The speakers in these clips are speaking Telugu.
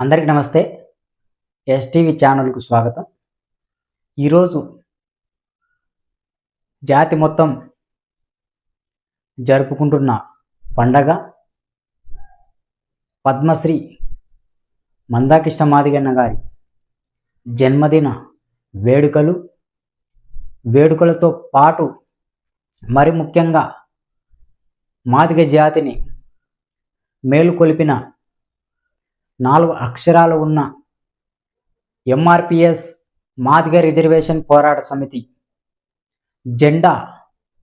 అందరికీ నమస్తే. ఎస్టీవీ ఛానల్కు స్వాగతం. ఈరోజు జాతి మొత్తం జరుపుకుంటున్న పండగ పద్మశ్రీ మందాకృష్ణ మాదిగన్న గారి జన్మదిన వేడుకలు. వేడుకలతో పాటు మరి ముఖ్యంగా మాదిగ జాతిని మేలుకొలిపిన నాలుగు అక్షరాలు ఉన్న ఎంఆర్పిఎస్ మాదిగ రిజర్వేషన్ పోరాట సమితి. జెండా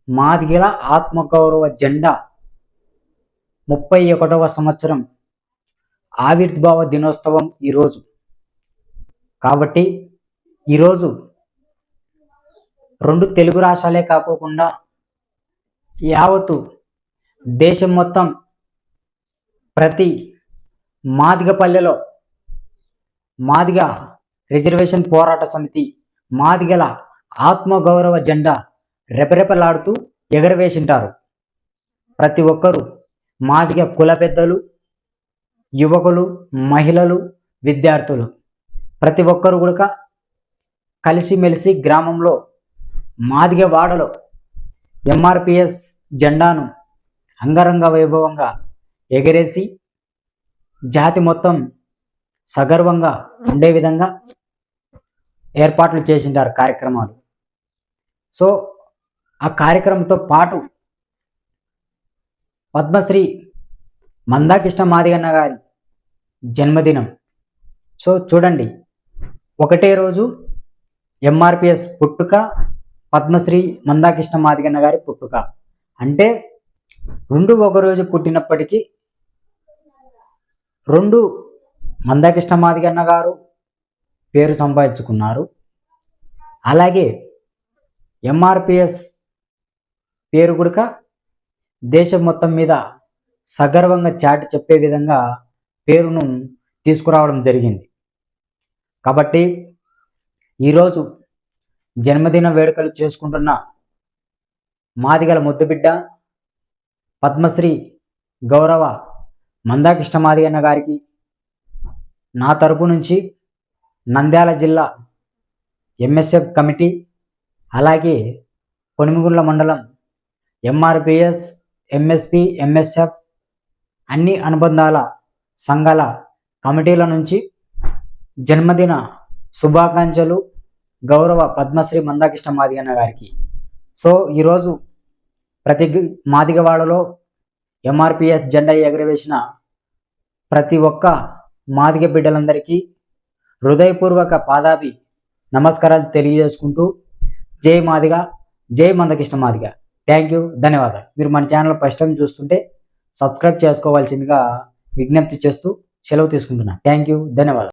మాదిగల ఆత్మగౌరవ జెండా ముప్పై ఒకటవ సంవత్సరం ఆవిర్భావ దినోత్సవం ఈరోజు. కాబట్టి ఈరోజు రెండు తెలుగు రాష్ట్రాలే కాకోకుండా యావత్తు దేశం మొత్తం ప్రతి మాదిగపల్లెలో మాదిగ రిజర్వేషన్ పోరాట సమితి మాదిగల ఆత్మగౌరవ జెండా రెపరెపలాడుతూ ఎగరవేసింటారు. ప్రతి ఒక్కరూ మాదిగ కుల పెద్దలు యువకులు మహిళలు విద్యార్థులు ప్రతి ఒక్కరు కూడా కలిసిమెలిసి గ్రామంలో మాదిగ వాడలో ఎంఆర్పిఎస్ జెండాను అంగరంగ వైభవంగా ఎగరేసి జాతి మొత్తం సగర్వంగా ఉండే విధంగా ఏర్పాట్లు చేసింటారు కార్యక్రమాలు. సో ఆ కార్యక్రమంతో పాటు పద్మశ్రీ మందాకృష్ణ మాదిగన్న గారి జన్మదినం. సో చూడండి ఒకటే రోజు ఎంఆర్పిఎస్ పుట్టుక పద్మశ్రీ మందాకృష్ణ మాదిగన్న గారి పుట్టుక. అంటే రెండు ఒకరోజు పుట్టినప్పటికీ రెండు మందకృష్ణ మాదిగన్న గారు పేరు సంపాదించుకున్నారు. అలాగే ఎంఆర్పిఎస్ పేరు కూడా దేశం మొత్తం మీద సగర్వంగా చాటి చెప్పే విధంగా పేరును తీసుకురావడం జరిగింది. కాబట్టి ఈరోజు జన్మదిన వేడుకలు చేసుకుంటున్న మాదిగల ముద్దుబిడ్డ పద్మశ్రీ గౌరవ మందాకృష్ణ అన్న గారికి నా తరపు నుంచి నంద్యాల జిల్లా ఎంఎస్ఎఫ్ కమిటీ అలాగే కొనిమిగుళ్ళ మండలం ఎంఆర్పిఎస్ ఎంఎస్పి ఎంఎస్ఎఫ్ అన్ని అనుబంధాల సంఘాల కమిటీల నుంచి జన్మదిన శుభాకాంక్షలు గౌరవ పద్మశ్రీ మందాకృష్ణ మాదిగన్న గారికి. సో ఈరోజు ప్రతి మాదిగవాడలో ఎంఆర్పిఎస్ జెండా ఎగరవేసిన ప్రతి ఒక్క మాదిగ బిడ్డలందరికీ హృదయపూర్వక పాదాభి నమస్కారాలు తెలియజేసుకుంటూ జై మాదిగ జై మందకృష్ణ మాదిగ. థ్యాంక్ యూ ధన్యవాదాలు. మీరు మన ఛానల్ ఫస్ట్ టైం చూస్తుంటే సబ్స్క్రైబ్ చేసుకోవాల్సిందిగా విజ్ఞప్తి చేస్తూ సెలవు తీసుకుంటున్నాను. థ్యాంక్ యూ ధన్యవాదాలు.